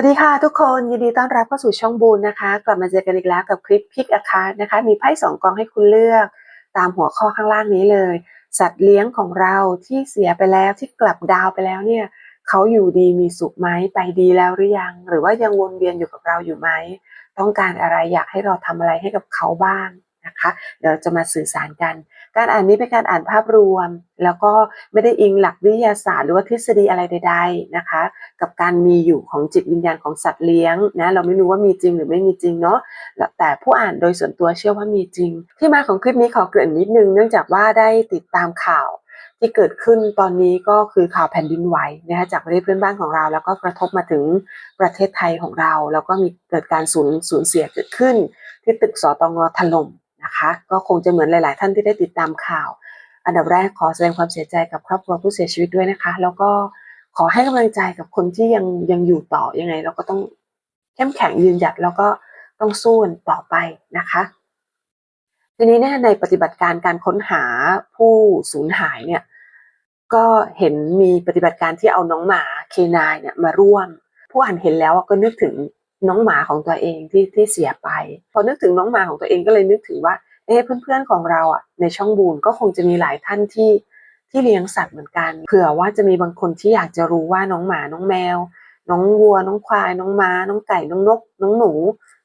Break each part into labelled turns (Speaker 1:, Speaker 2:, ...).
Speaker 1: วัสดีค่ะทุกคนยินดีต้อนรับเข้าสู่ช่องบูนนะคะ กลับมาเจอกันอีกแล้วกับคลิปพิกอาคานะคะ มีไพ่สองกองให้คุณเลือก ตามหัวข้อข้างล่างนี้เลย สัตว์เลี้ยงของเราที่เสียไปแล้วที่กลับดาวไปแล้วเนี่ยเขาอยู่ดีมีสุขไหมไปดีแล้วหรือยัง หรือว่ายังวนเวียนอยู่กับเราอยู่ไหมต้องการอะไรอยากให้เราทำอะไรให้กับเขาบ้าง นะคะเดี๋ยวเราจะมาสื่อสารกัน การอ่านนี้เป็นการอ่านภาพรวม แล้วก็ไม่ได้อิงหลักวิทยาศาสตร์ หรือว่าทฤษฎีอะไรใด ๆนะคะ กับการมีอยู่ของจิตวิญญาณของสัตว์เลี้ยงนะเราไม่รู้ว่ามีจริงหรือไม่มีจริงเนาะแต่ผู้อ่านโดยส่วนตัวเชื่อว่ามีจริง ที่มาของคลิปนี้ขอเกริ่นนิดนึงเนื่องจากว่าได้ติดตามข่าวที่เกิดขึ้นตอนนี้ก็คือข่าวแผ่นดินไหวนะคะจากประเทศเพื่อนบ้านของเรา แล้วก็กระทบมาถึงประเทศไทยของเรา แล้วก็มีเกิดการสูญสูญเสียเกิดขึ้น ที่ตึกสตงถล่ม นะคะ ก็คงจะเหมือนหลาย ๆ ท่านที่ได้ติดตามข่าว อันดับแรกขอแสดงความเสียใจกับครอบครัวผู้เสียชีวิตด้วยนะคะ แล้วก็ขอให้กำลังใจกับคนที่ยังยังอยู่ต่อยังไง เราก็ต้องเข้มแข็งยืนหยัดแล้วก็ต้องสู้กันต่อไปนะคะทีนี้เนี่ยในปฏิบัติการการค้นหาผู้สูญหายเนี่ยก็เห็นมีปฏิบัติการที่เอาน้องหมาเคนายเนี่ยมาร่วม ผู้อ่านเห็นแล้วก็นึกถึง น้องหมาของตัวเองที่ที่เสียไป พอนึกถึงน้องหมาของตัวเองก็เลยนึกถึงว่า เอ๊ะเพื่อนๆของเราอะในช่องบูนก็คงจะมีหลายท่านที่ที่เลี้ยงสัตว์เหมือนกันเผื่อว่าจะมีบางคนที่อยากจะรู้ว่าน้องหมาน้องแมว น้องวัว น้องควาย น้องม้า น้องไก่น้องนก น้องหนู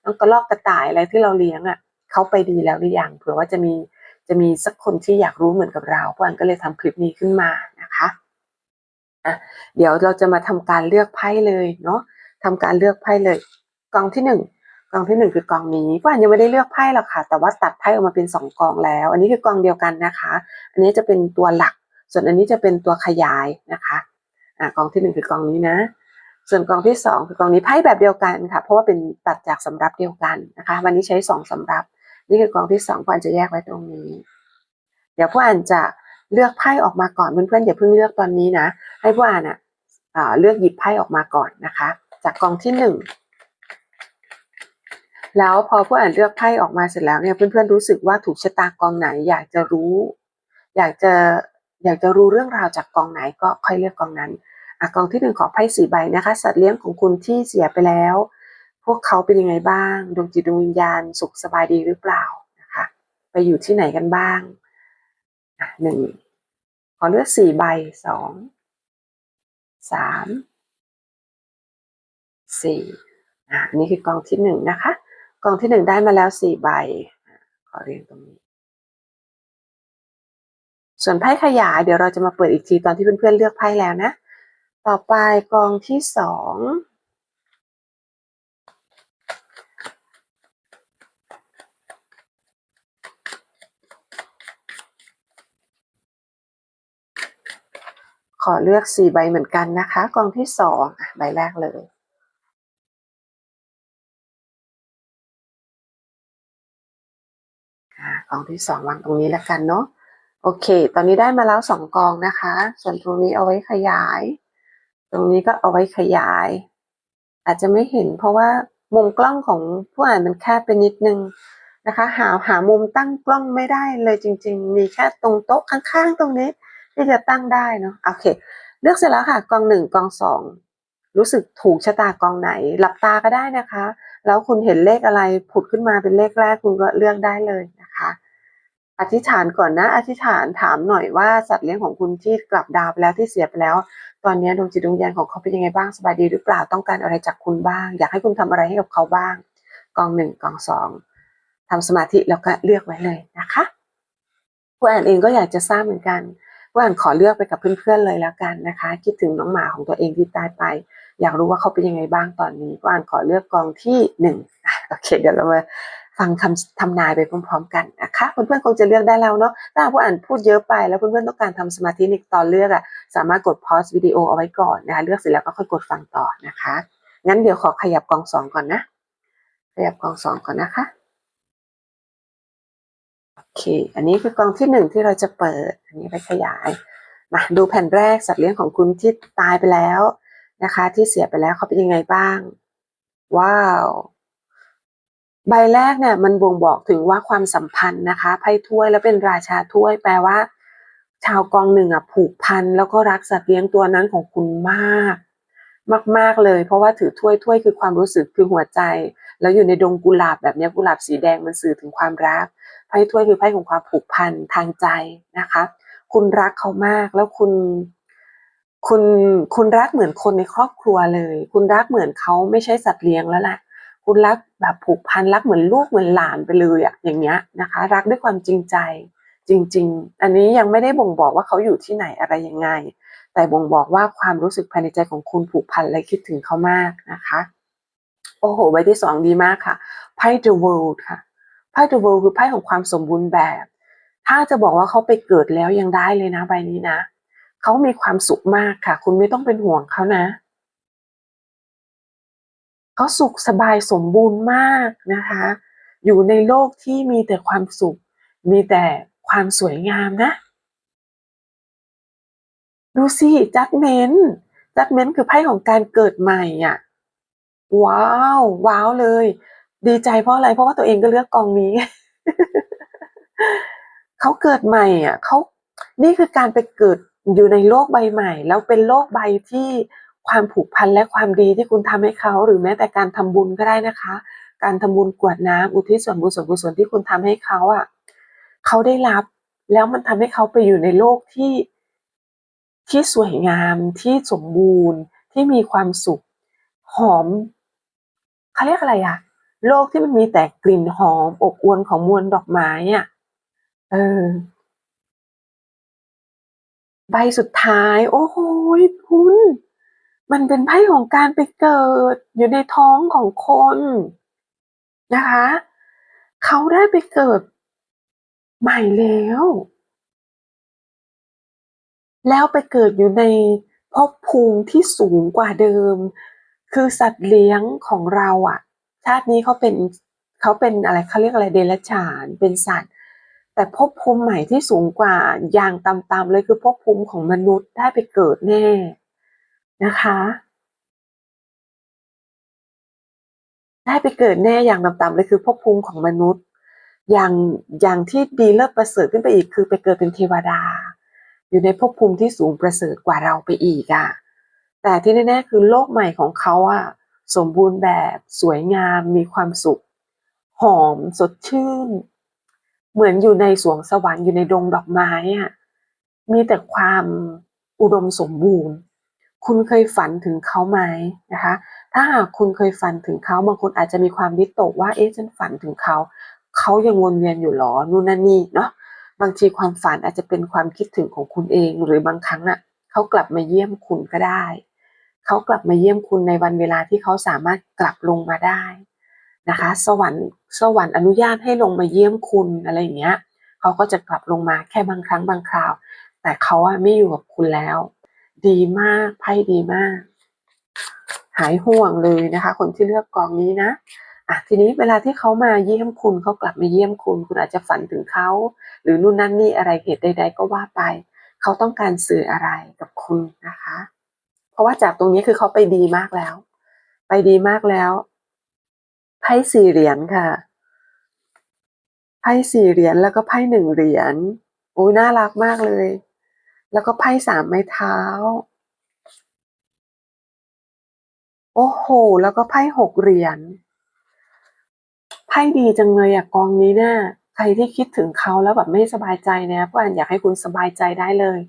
Speaker 1: น้องกระรอกกระต่ายอะไรที่เราเลี้ยงอะเขาไปดีแล้วหรือยังเผื่อว่าจะมีจะมีสักคนที่อยากรู้เหมือนกับเราเพราะอันก็เลยทำคลิปนี้ขึ้นมานะคะอะเดี๋ยวเราจะมาทำการเลือกไพ่เลยเนาะทำการเลือกไพ่เลย กองที่หนึ่งกองที่หนึ่งคือกองนี้ผู้อ่านยังไม่ได้เลือกไพ่หรอกค่ะ แต่ว่าตัดไพ่ออกมาเป็นสองกองแล้ว อันนี้คือกองเดียวกันนะคะ อันนี้จะเป็นตัวหลัก ส่วนอันนี้จะเป็นตัวขยายนะคะอ่ากองที่หนึ่งคือกองนี้นะ ส่วนกองที่สองคือกองนี้ไพ่แบบเดียวกันค่ะ เพราะว่าเป็นตัดจากสำรับเดียวกันนะคะ วันนี้ใช้สองสำรับ นี่คือกองที่สองผู้อ่านจะแยกไว้ตรงนี้ เดี๋ยวผู้อ่านจะเลือกไพ่ออกมาก่อนเพื่อนๆอย่าเพิ่งเลือกตอนนี้นะ ให้ผู้อ่านอะอ่าเลือกหยิบไพ่ออกมาก่อนนะคะ จากกองที่หนึ่ง แล้วพอผู้อ่านเลือกไพ่ออกมาเสร็จแล้วเนี่ยเพื่อนๆรู้สึกว่าถูกชะตากองไหน อยากจะรู้ อยากจะอยากจะรู้เรื่องราวจากกองไหนก็ค่อยเลือกกองนั้นอะกองที่หนึ่งขอไพ่สี่ใบนะคะ สัตว์เลี้ยงของคุณที่เสียไปแล้ว พวกเขาเป็นยังไงบ้างดวงจิตดวงวิญญาณสุขสบายดีหรือเปล่านะคะ ไปอยู่ที่ไหนกันบ้างอะหนึ่งขอเลือกสี่ใบสองสามสี่อะนี่คือกองที่หนึ่งนะคะ กองที่หนึ่งได้มาแล้วสี่ใบ ขอเรียงตรงนี้ ส่วนไพ่ขยายเดี๋ยวเราจะมาเปิดอีกทีตอนที่เพื่อนๆเลือกไพ่แล้วนะ ต่อไปกองที่สองขอเลือกสี่ใบเหมือนกันนะคะ กองที่สองใบแรกเลย อ่ากองที่สองวางตรงนี้แล้วกันเนาะโอเค ตอนนี้ได้มาแล้วสองกองนะคะ ส่วนตรงนี้เอาไว้ขยาย ตรงนี้ก็เอาไว้ขยาย อาจจะไม่เห็นเพราะว่ามุมกล้องของผู้อ่านมันแคบไปนิดนึงนะคะ หาหามุมตั้งกล้องไม่ได้เลยจริง ๆ มีแค่ตรงโต๊ะข้างๆ ตรงนี้ ที่จะตั้งได้เนาะโอเค เลือกเสร็จแล้วค่ะกองหนึ่งกองสองรู้สึกถูกชะตากองไหน หลับตาก็ได้นะคะ แล้วคุณเห็นเลขอะไรผุดขึ้นมาเป็นเลขแรกคุณก็เลือกได้เลยนะคะ อธิษฐานก่อนนะ อธิษฐานถามหน่อยว่าสัตว์เลี้ยงของคุณที่กลับดาวไปแล้วที่เสียไปแล้ว ตอนนี้ดวงจิตดวงวิญญาณของเขาเป็นยังไงบ้างสบายดีหรือเปล่าต้องการอะไรจากคุณบ้าง อยากให้คุณทำอะไรให้กับเขาบ้าง กองหนึ่งกองสองทำสมาธิแล้วก็เลือกไว้เลยนะคะผู้อ่านเองก็อยากจะทราบเหมือนกันผู้อ่านขอเลือกไปกับเพื่อนๆเลยแล้วกันนะคะ คิดถึงน้องหมาของตัวเองที่ตายไป อยากรู้ว่าเขาเป็นยังไงบ้างตอนนี้ผู้อ่านขอเลือกกองที่หนึ่งโอเคเดี๋ยวเรามา ฟังคำทำนายไปพร้อมๆ กันนะคะเพื่อนๆคงจะเลือกได้แล้วเนาะถ้าผู้อ่านพูดเยอะไปแล้วเพื่อนๆต้องการทำสมาธิในตอนเลือกอะสามารถกดพอสวิดีโอเอาไว้ก่อนนะคะเลือกเสร็จแล้วก็ค่อยกดฟังต่อนะคะ งั้นเดี๋ยวขอขยับกองสองก่อนนะ ขยับกองสองก่อนนะคะโอเค อันนี้คือกองที่หนึ่งที่เราจะเปิด อันนี้ไปขยายมาดูแผ่นแรกสัตว์เลี้ยงของคุณที่ตายไปแล้วนะคะ ที่เสียไปแล้วเขาเป็นยังไงบ้าง ว้าว ใบแรกเนี่ยมันบ่งบอกถึงว่าความสัมพันธ์นะคะไพ่ถ้วยแล้วเป็นราชาถ้วย แปลว่า ชาวกองหนึ่งอะผูกพันแล้วก็รักสัตว์เลี้ยงตัวนั้นของคุณมาก มาก ๆเลย เพราะว่าถือถ้วยถ้วยคือความรู้สึกคือหัวใจ แล้วอยู่ในดงกุหลาบแบบนี้กุหลาบสีแดงมันสื่อถึงความรักไพ่ถ้วยคือไพ่ของความผูกพันทางใจนะคะ คุณรักเขามากแล้วคุณคุณคุณรักเหมือนคนในครอบครัวเลย คุณรักเหมือนเขาไม่ใช่สัตว์เลี้ยงแล้วแหละ คุณรักแบบผูกพันรักเหมือนลูกเหมือนหลานไปเลยอะอย่างเงี้ยนะคะ รักด้วยความจริงใจจริง ๆ อันนี้ยังไม่ได้บ่งบอกว่าเขาอยู่ที่ไหนอะไรยังไง แต่บ่งบอกว่าความรู้สึกภายในใจของคุณผูกพันและคิดถึงเขามากนะคะ โอ้โหใบที่สองดีมากค่ะไพ่ The World ค่ะไพ่ The World คือไพ่ของความสมบูรณ์แบบ ถ้าจะบอกว่าเขาไปเกิดแล้วยังได้เลยนะใบนี้นะเขามีความสุขมากค่ะ คุณไม่ต้องเป็นห่วงเขานะ เขาสุขสบายสมบูรณ์มากนะคะ อยู่ในโลกที่มีแต่ความสุข มีแต่ความสวยงามนะ ดูสิจัดเมนจัดเมนคือไพ่ของการเกิดใหม่อะ ว้าว ว้าวเลย ดีใจเพราะอะไร เพราะว่าตัวเองก็เลือกกองนี้ เขาเกิดใหม่อะเขานี่คือการไปเกิดอยู่ในโลกใบใหม่ แล้วเป็นโลกใบที่ ความผูกพันและความดีที่คุณทำให้เขาหรือแม้แต่การทำบุญก็ได้นะคะ การทำบุญกวดน้ำอุทิศส่วนบุญส่วนกุศลที่คุณทำให้เขาอะเขาได้รับแล้วมันทำให้เขาไปอยู่ในโลกที่ที่สวยงามที่สมบูรณ์ที่มีความสุข หอมเขาเรียกอะไรอะโลกที่มันมีแต่กลิ่นหอม อบอวลของมวลดอกไม้อะเออใบสุดท้าย โอ้โหคุณ มันเป็นไพ่ของการไปเกิดอยู่ในท้องของคนนะคะ เขาได้ไปเกิดใหม่แล้ว แล้วไปเกิดอยู่ในภพภูมิที่สูงกว่าเดิม คือสัตว์เลี้ยงของเราอะชาตินี้เขาเป็นเขาเป็นอะไรเขาเรียกอะไรเดรัจฉานเป็นสัตว์ แต่ภพภูมิใหม่ที่สูงกว่าอย่างต่ำๆเลยคือภพภูมิของมนุษย์ได้ไปเกิดแน่ นะคะได้ไปเกิดแน่อย่างต่ำๆเลยคือภพภูมิของมนุษย์ อย่างอย่างที่ดีเลิศประเสริฐขึ้นไปอีกคือไปเกิดเป็นเทวดา อยู่ในภพภูมิที่สูงประเสริฐกว่าเราไปอีกอะ่ะแต่ที่แน่ๆคือโลกใหม่ของเขาอะ่ะสมบูรณ์แบบสวยงามมีความสุข หอมสดชื่น เหมือนอยู่ในสวงสวรรค์อยู่ในดงดอกไม้อะ่ะมีแต่ความอุดมสมบูรณ์ คุณเคยฝันถึงเขาไหมนะคะ ถ้าหากคุณเคยฝันถึงเขาบางคนอาจจะมีความวิตกว่าเอ๊ะฉันฝันถึงเขา เขายังวนเวียนอยู่หรอนู่นนั่นนี่เนาะบางทีความฝันอาจจะเป็นความคิดถึงของคุณเอง หรือบางครั้งอะเขากลับมาเยี่ยมคุณก็ได้ เขากลับมาเยี่ยมคุณในวันเวลาที่เขาสามารถกลับลงมาได้นะคะ สวรรค์สวรรค์อนุญาตให้ลงมาเยี่ยมคุณอะไรอย่างเงี้ยเขาก็จะกลับลงมาแค่บางครั้งบางคราว แต่เขาอะไม่อยู่กับคุณแล้ว ดีมากไพ่ดีมาก หายห่วงเลยนะคะ คนที่เลือกกองนี้นะอะทีนี้เวลาที่เขามาเยี่ยมคุณเขากลับมาเยี่ยมคุณ คุณอาจจะฝันถึงเขา หรือนู่นนั่นนี่อะไรเหตุใด ๆ ก็ว่าไป เขาต้องการสื่ออะไรกับคุณนะคะ เพราะว่าจากตรงนี้คือเขาไปดีมากแล้ว ไปดีมากแล้วไพ่สี่เหรียญค่ะไพ่สี่เหรียญแล้วก็ไพ่หนึ่งเหรียญโอ้ยน่ารักมากเลย แล้วก็ไพ่สามไม้เท้า โอ้โห แล้วก็ไพ่หกเหรียญ ไพ่ดีจังเลยอะกองนี้เนี่ยใครที่คิดถึงเขาแล้วแบบไม่สบายใจเนี่ยก็อยากให้คุณสบายใจได้เลย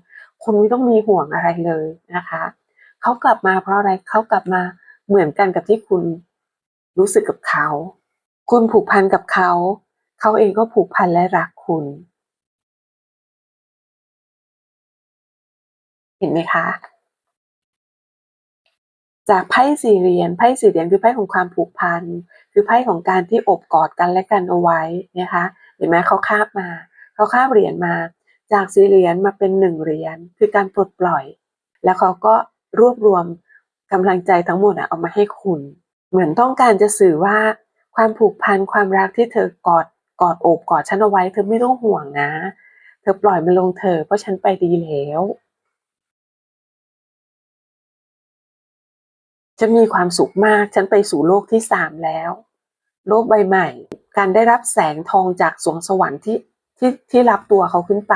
Speaker 1: คุณไม่ต้องมีห่วงอะไรเลยนะคะ เขากลับมาเพราะอะไรเขากลับมาเหมือนกันกับที่คุณรู้สึกกับเขา คุณผูกพันกับเขา เขาเองก็ผูกพันและรักคุณ เห็นไหมคะ จากไพ่สี่เหรียญไพ่สี่เหรียญคือไพ่ของความผูกพัน คือไพ่ของการที่อบกอดกันและกันเอาไว้นะคะ เห็นไหมเขาคาบมาเขาคาบเหรียญมา จากสี่เหรียญมาเป็นหนึ่งเหรียญคือการปลดปล่อย แล้วเขาก็รวบรวมกำลังใจทั้งหมดเอามาให้คุณ เหมือนต้องการจะสื่อว่าความผูกพันความรักที่เธอกอดกอดโอบกอดฉันเอาไว้ เธอไม่ต้องห่วงนะ เธอปล่อยมันลงเธอเพราะฉันไปดีแล้ว ฉันมีความสุขมาก ฉันไปสู่โลกที่สามแล้ว โลกใบใหม่ การได้รับแสงทองจากสวงสวรรค์ที่ที่ที่รับตัวเขาขึ้นไป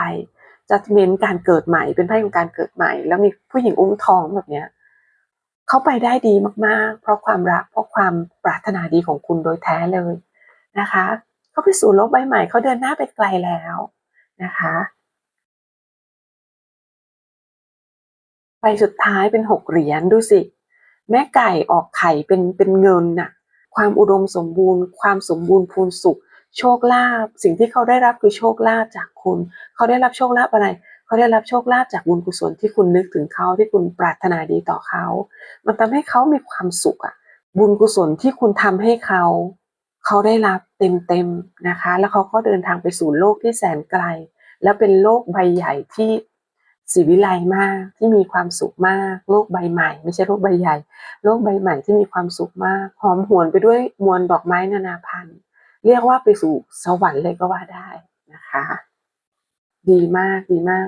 Speaker 1: จะเม้นการเกิดใหม่เป็นไพ่ของการเกิดใหม่ แล้วมีผู้หญิงอุ้มทองแบบเนี้ยเขาไปได้ดีมากๆ เพราะความรักเพราะความปรารถนาดีของคุณโดยแท้เลยนะคะเขาไปสู่โลกใบใหม่เขาเดินหน้าไปไกลแล้วนะคะใบสุดท้ายเป็นหกเหรียญดูสิ แม่ไก่ออกไข่เป็นเป็นเงินน่ะ ความอุดมสมบูรณ์ ความสมบูรณ์พูนสุข โชคลาภสิ่งที่เขาได้รับคือโชคลาภจากคุณ เขาได้รับโชคลาภอะไร เขาได้รับโชคลาภจากบุญกุศลที่คุณนึกถึงเขาที่คุณปรารถนาดีต่อเขา มันทำให้เขามีความสุขอะบุญกุศลที่คุณทำให้เขา เขาได้รับเต็มๆนะคะ แล้วเขาก็เดินทางไปสู่โลกที่แสนไกล แล้วเป็นโลกใบใหญ่ที่ สีวิไลมากที่มีความสุขมากโลกใบใหม่ ไม่ใช่โลกใบใหญ่ โลกใบใหม่ที่มีความสุขมากหอมหวนไปด้วยมวลดอกไม้นานาพันธุ์ เรียกว่าไปสู่สวรรค์เลยก็ว่าได้นะคะ ดีมากดีมาก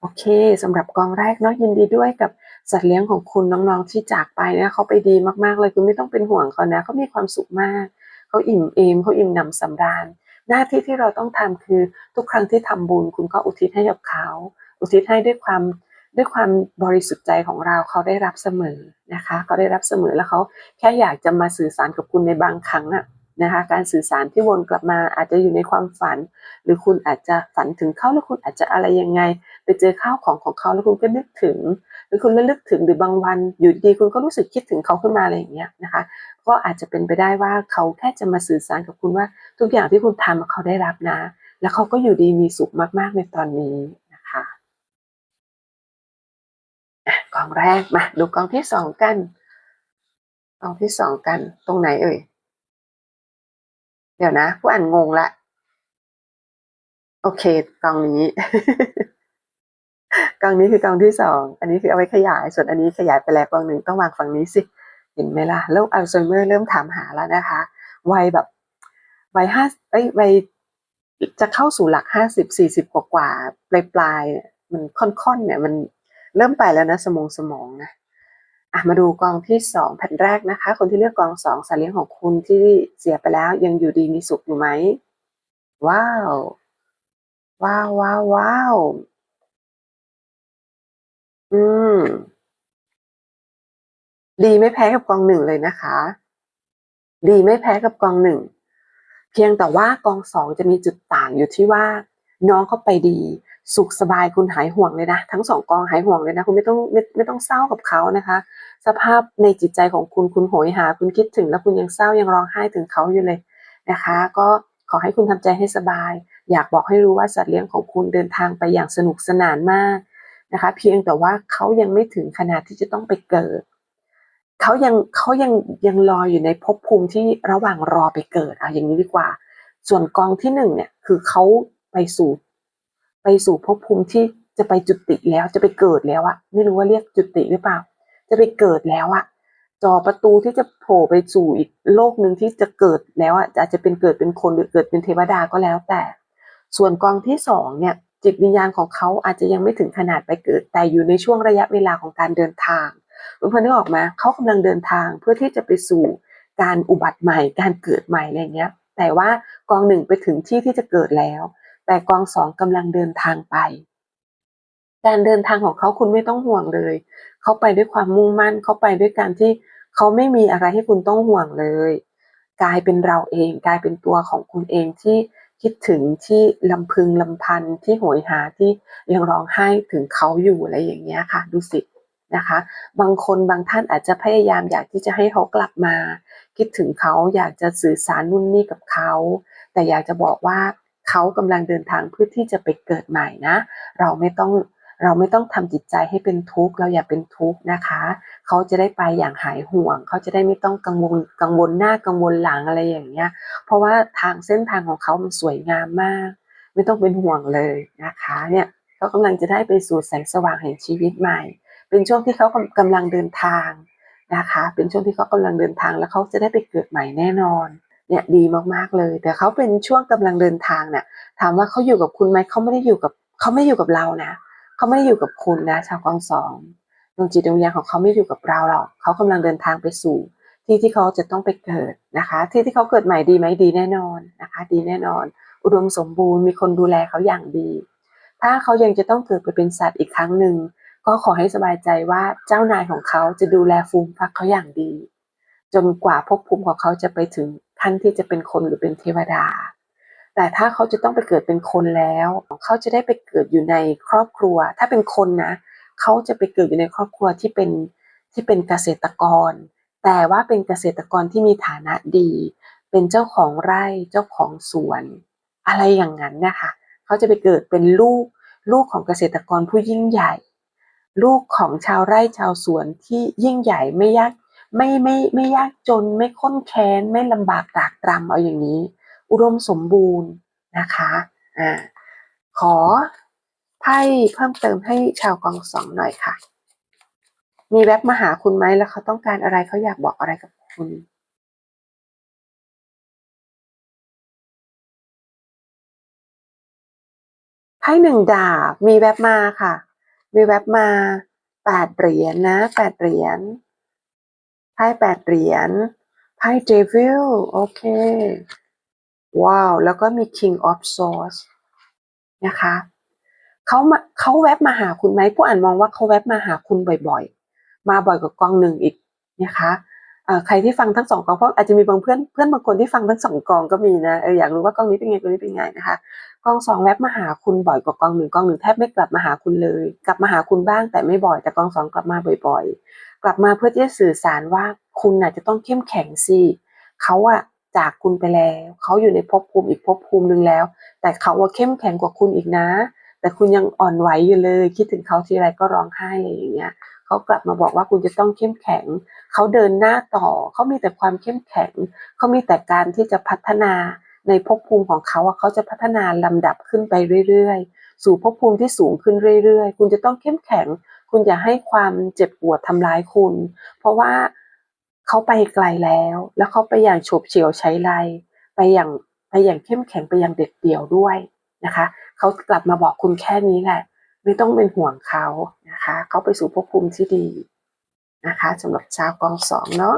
Speaker 1: โอเคสำหรับกองแรกเนาะยินดีด้วยกับสัตว์เลี้ยงของคุณน้องๆที่จากไปนะเขาไปดีมากๆเลยคุณไม่ต้องเป็นห่วงเขานะเขามีความสุขมากเขาอิ่มเอมเขาอิ่มหนำสำราญหน้าที่ที่เราต้องทำคือทุกครั้งที่ทำบุญคุณก็อุทิศให้กับเขา อุทิศให้ด้วยความด้วยความบริสุทธิ์ใจของเราเขาได้รับเสมอนะคะเขาได้รับเสมอแล้วเขาแค่อยากจะมาสื่อสารกับคุณในบางครั้งอะนะคะการสื่อสารที่วนกลับมาอาจจะอยู่ในความฝัน หรือคุณอาจจะฝันถึงเขาแล้วคุณอาจจะอะไรยังไง ไปเจอข้าวของของเขาแล้วคุณก็นึกถึง หรือคุณระลึกถึงหรือบางวันอยู่ดีคุณก็รู้สึกคิดถึงเขาขึ้นมาอะไรอย่างเงี้ยนะคะ ก็อาจจะเป็นไปได้ว่าเขาแค่จะมาสื่อสารกับคุณว่า ทุกอย่างที่คุณทำเขาได้รับนะ แล้วเขาก็อยู่ดีมีสุขมากๆในตอนนี้ อะกองแรกมาดูกองที่สองกันกองที่สองกันตรงไหนเอ่ย เดี๋ยวนะผู้อ่านงงละ โอเคกองนี้ กองนี้คือกองที่สองอันนี้คือเอาไว้ขยาย ส่วนอันนี้ขยายไปแล้วกองหนึ่งต้องวางฝั่งนี้สิ เห็นไหมล่ะโรคอัลไซเมอร์เริ่มถามหาแล้วนะคะ วัยแบบวัยห้าเอ้ยวัยจะเข้าสู่หลักห้าสิบสี่สิบกว่าปลายปลายมันค่อนๆเนี่ยมัน เริ่มไปแล้วนะสมองสมองนะอะมาดูกองที่สองแผ่นแรกนะคะ คนที่เลือกกองสองสัตว์เลี้ยงของคุณที่เสียไปแล้ว ยังอยู่ดีมีสุขอยู่ไหมว้าวว้าวว้าวว้าวอืม ดีไม่แพ้กับกองหนึ่งเลยนะคะ ดีไม่แพ้กับกองหนึ่งเพียงแต่ว่ากองสองจะมีจุดต่างอยู่ที่ว่า น้องเขาไปดี สุขสบายคุณหายห่วงเลยนะ ทั้งสองกองหายห่วงเลยนะ คุณไม่ต้องไม่ไม่ต้องเศร้ากับเขานะคะ สภาพในจิตใจของคุณคุณโหยหา คุณคิดถึงแล้วคุณยังเศร้ายังร้องไห้ถึงเขาอยู่เลยนะคะ ก็ขอให้คุณทำใจให้สบาย อยากบอกให้รู้ว่าสัตว์เลี้ยงของคุณเดินทางไปอย่างสนุกสนานมากนะคะ เพียงแต่ว่าเขายังไม่ถึงขนาดที่จะต้องไปเกิดเขายังเขายังยังรออยู่ในภพภูมิที่ระหว่างรอไปเกิดเอาอย่างนี้ดีกว่า ส่วนกองที่หนึ่งเนี่ยคือเขาไปสู่ ไปสู่ภพภูมิที่จะไปจุติแล้วจะไปเกิดแล้วอะไม่รู้ว่าเรียกจุติหรือเปล่า จะไปเกิดแล้วอะจอประตูที่จะโผล่ไปสู่อีกโลกหนึ่งที่จะเกิดแล้วอะอาจจะเป็นเกิดเป็นคนหรือเกิดเป็นเทวดาก็แล้วแต่ ส่วนกองที่สองเนี่ยจิตวิญญาณของเขาอาจจะยังไม่ถึงขนาดไปเกิด แต่อยู่ในช่วงระยะเวลาของการเดินทางเพื่อนๆนึกออกมาเขากำลังเดินทางเพื่อที่จะไปสู่การอุบัติใหม่ การเกิดใหม่อะไรเงี้ย แต่ว่ากองหนึ่งไปถึงที่ที่จะเกิดแล้ว แต่กองสองกำลังเดินทางไป การเดินทางของเขาคุณไม่ต้องห่วงเลย เขาไปด้วยความมุ่งมั่น เขาไปด้วยการที่เขาไม่มีอะไรให้คุณต้องห่วงเลย กลายเป็นเราเอง กลายเป็นตัวของคุณเองที่คิดถึงที่ลำพึงลำพันที่โหยหาที่ยังร้องไห้ถึงเขาอยู่อะไรอย่างเงี้ยค่ะ ดูสินะคะ บางคนบางท่านอาจจะพยายามอยากที่จะให้เขากลับมา คิดถึงเขาอยากจะสื่อสารนู่นนี่กับเขา แต่อยากจะบอกว่า เขากำลังเดินทางเพื่อที่จะไปเกิดใหม่นะ เราไม่ต้องเราไม่ต้องทำจิตใจให้เป็นทุกข์เราอย่าเป็นทุกข์นะคะ เขาจะได้ไปอย่างหายห่วง เขาจะได้ไม่ต้องกังวลกังวลหน้ากังวลหลังอะไรอย่างเงี้ย เพราะว่าทางเส้นทางของเขามันสวยงามมาก ไม่ต้องเป็นห่วงเลยนะคะเนี่ยเขากำลังจะได้ไปสู่แสงสว่างแห่งชีวิตใหม่ เป็นช่วงที่เขากำลังเดินทางนะคะ เป็นช่วงที่เขากำลังเดินทางแล้วเขาจะได้ไปเกิดใหม่แน่นอน เนี่ยดีมากๆเลย แต่เขาเป็นช่วงกำลังเดินทางเนี่ยถามว่าเขาอยู่กับคุณไหมเขาไม่ได้อยู่กับเขาไม่ได้อยู่กับเรานะเขาไม่ได้อยู่กับคุณนะ ชาวกองสองดวงจิตดวงวิญญาณของเขาไม่อยู่กับเราหรอกเขากำลังเดินทางไปสู่ ที่ที่เขาจะต้องไปเกิดนะคะ ที่ที่เขาเกิดใหม่ดีไหมดีแน่นอนนะคะ ดีแน่นอน อุดมสมบูรณ์มีคนดูแลเขาอย่างดี ถ้าเขายังจะต้องเกิดไปเป็นสัตว์อีกครั้งหนึ่งก็ขอให้สบายใจว่าเจ้านายของเขาจะดูแลฟูมฟักเขาอย่างดี จนกว่าภพภูมิของเขาจะไปถึง ขั้นที่จะเป็นคนหรือเป็นเทวดา แต่ถ้าเขาจะต้องไปเกิดเป็นคนแล้ว เขาจะได้ไปเกิดอยู่ในครอบครัว ถ้าเป็นคนนะ เขาจะไปเกิดอยู่ในครอบครัวที่เป็นที่เป็นเกษตรกร แต่ว่าเป็นเกษตรกรที่มีฐานะดี เป็นเจ้าของไร่เจ้าของสวน อะไรอย่างนั้นนะคะเขาจะไปเกิดเป็นลูกลูกของเกษตรกรผู้ยิ่งใหญ่ ลูกของชาวไร่ชาวสวนที่ยิ่งใหญ่ไม่ยาก ไม่ไม่ไม่ยากจนไม่ข้นแค้นไม่ลำบากตรากตรำเอาอย่างนี้ อุดมสมบูรณ์นะคะอ่าขอไพ่เพิ่มเติมให้ชาวกองสองหน่อยค่ะ มีแว็บมาหาคุณไหมแล้วเขาต้องการอะไรเขาอยากบอกอะไรกับคุณไพ่หนึ่งดาบมีแว็บมาค่ะ มีแว็บมาแปดเหรียญนะแปดเหรียญ ไพ่แปดเหรียญ ไพ่เดวิล โอเค ว้าว แล้วก็มี King of Swords นะคะ เขามาเขาแวบมาหาคุณไหม ผู้อ่านมองว่าเขาแวบมาหาคุณบ่อยๆ มาบ่อยกว่ากองหนึ่งอีกนะคะใครที่ฟังทั้งสองกองเพราะอาจจะมีบางเพื่อนเพื่อนบางคนที่ฟังทั้งสองกองก็มีนะอยากรู้ว่ากองนี้เป็นไงกองนี้เป็นไงนะคะกองสองแวบมาหาคุณบ่อยกว่ากองหนึ่งกองหนึ่งแทบไม่กลับมาหาคุณเลย กลับมาหาคุณบ้างแต่ไม่บ่อยแต่กองสองกลับมาบ่อย กลับมาเพื่อที่จะสื่อสารว่าคุณน่ะจะต้องเข้มแข็งสิเขาอะจากคุณไปแล้วเขาอยู่ในภพภูมิอีกภพภูมิหนึ่งแล้ว แต่เขาว่าเข้มแข็งกว่าคุณอีกนะ แต่คุณยังอ่อนไหวอยู่เลย คิดถึงเขาทีไรก็ร้องไห้อะไรอย่างเงี้ยเขากลับมาบอกว่าคุณจะต้องเข้มแข็ง เขาเดินหน้าต่อ เขามีแต่ความเข้มแข็ง เขามีแต่การที่จะพัฒนาในภพภูมิของเขาอะเขาจะพัฒนาลำดับขึ้นไปเรื่อยๆ สู่ภพภูมิที่สูงขึ้นเรื่อยๆ คุณจะต้องเข้มแข็ง คุณอย่าให้ความเจ็บปวดทำร้ายคุณ เพราะว่าเขาไปไกลแล้ว แล้วเขาไปอย่างฉบเฉียวใช้ไรไปอย่างไปอย่างเข้มแข็งไปอย่างเด็ดเดี่ยวด้วยนะคะเขากลับมาบอกคุณแค่นี้แหละ ไม่ต้องเป็นห่วงเขานะคะเขาไปสู่ภพภูมิที่ดีนะคะสำหรับชาวกองสองเนาะ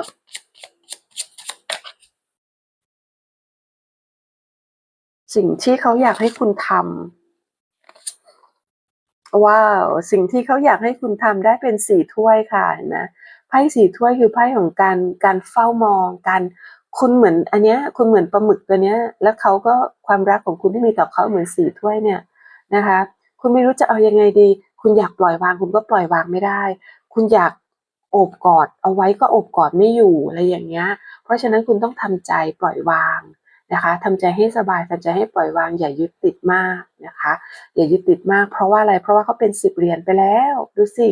Speaker 1: สิ่งที่เขาอยากให้คุณทำ ว้าว สิ่งที่เขาอยากให้คุณทำได้เป็นสี่ถ้วยค่ะเห็นไหมไพ่สี่ถ้วยคือไพ่ของการการเฝ้ามองการคุณเหมือนอันเนี้ยคุณเหมือนปลาหมึกตัวเนี้ย แล้วเขาก็ความรักของคุณที่มีต่อเขาเหมือนสี่ถ้วยเนี่ยนะคะ คุณไม่รู้จะเอายังไงดี คุณอยากปล่อยวาง คุณก็ปล่อยวางไม่ได้ คุณอยากโอบกอด เอาไว้ก็โอบกอดไม่อยู่อะไรอย่างเงี้ย เพราะฉะนั้นคุณต้องทำใจปล่อยวาง นะคะทำใจให้สบายทำใจให้ปล่อยวางอย่ายึดติดมากนะคะ อย่ายึดติดมากเพราะว่าอะไรเพราะว่าเขาเป็นสิบเหรียญไปแล้วดูสิ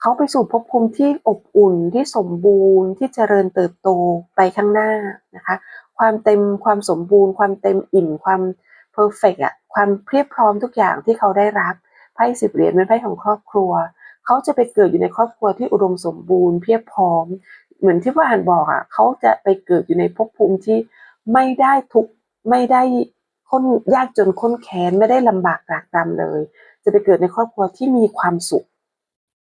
Speaker 1: เขาไปสู่ภพภูมิที่อบอุ่นที่สมบูรณ์ที่เจริญเติบโตไปข้างหน้านะคะ ความเต็มความสมบูรณ์ ความเต็มอิ่มความเพอร์เฟกอะความเพียบพร้อมทุกอย่างที่เขาได้รับไพ่สิบเหรียญเป็นไพ่ของครอบครัว เขาจะไปเกิดอยู่ในครอบครัวที่อุดมสมบูรณ์ เพียบพร้อม เหมือนที่ว่าอ่านบอกอะเขาจะไปเกิดอยู่ในภพภูมิที่ ไม่ได้ทุกไม่ได้ค้นยากจนค้นแค้นไม่ได้ลำบากตรากตรำเลย จะไปเกิดในครอบครัวที่มีความสุข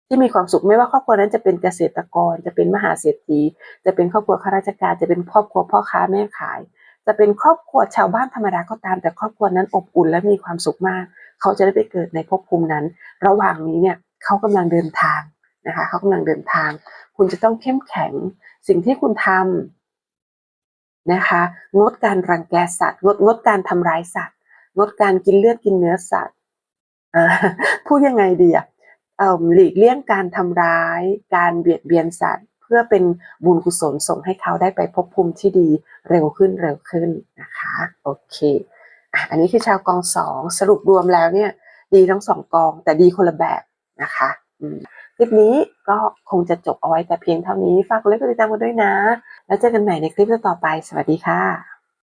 Speaker 1: ที่มีความสุขไม่ว่าครอบครัวนั้นจะเป็นเกษตรกร จะเป็นมหาเศรษฐีจะเป็นครอบครัวข้าราชการ จะเป็นครอบครัวพ่อค้าแม่ขาย จะเป็นครอบครัวชาวบ้านธรรมดาก็ตาม แต่ครอบครัวนั้นอบอุ่นและมีความสุขมาก เขาจะได้ไปเกิดในภพภูมินั้น ระหว่างนี้เนี่ยเขากำลังเดินทางนะคะเขากำลังเดินทาง คุณจะต้องเข้มแข็งสิ่งที่คุณทำ นะคะ งดการรังแกสัตว์งดงดการทำร้ายสัตว์ งดการกินเลือดกินเนื้อสัตว์พูดยังไงดีอะหลีกเลี่ยงการทำร้าย การเบียดเบียนสัตว์ เพื่อเป็นบุญกุศลส่งให้เขาได้ไปพบภูมิที่ดีเร็วขึ้นเร็วขึ้นนะคะโอเคอันนี้คือชาวกองสองสรุปรวมแล้วเนี่ย ดีทั้งสองกองแต่ดีคนละแบบนะคะคลิปนี้ก็คงจะจบเอาไว้แต่เพียงเท่านี้ฝากกดไลค์กดติดตามกันด้วยนะ แล้วเจอกันใหม่ในคลิปต่อไป สวัสดีค่ะ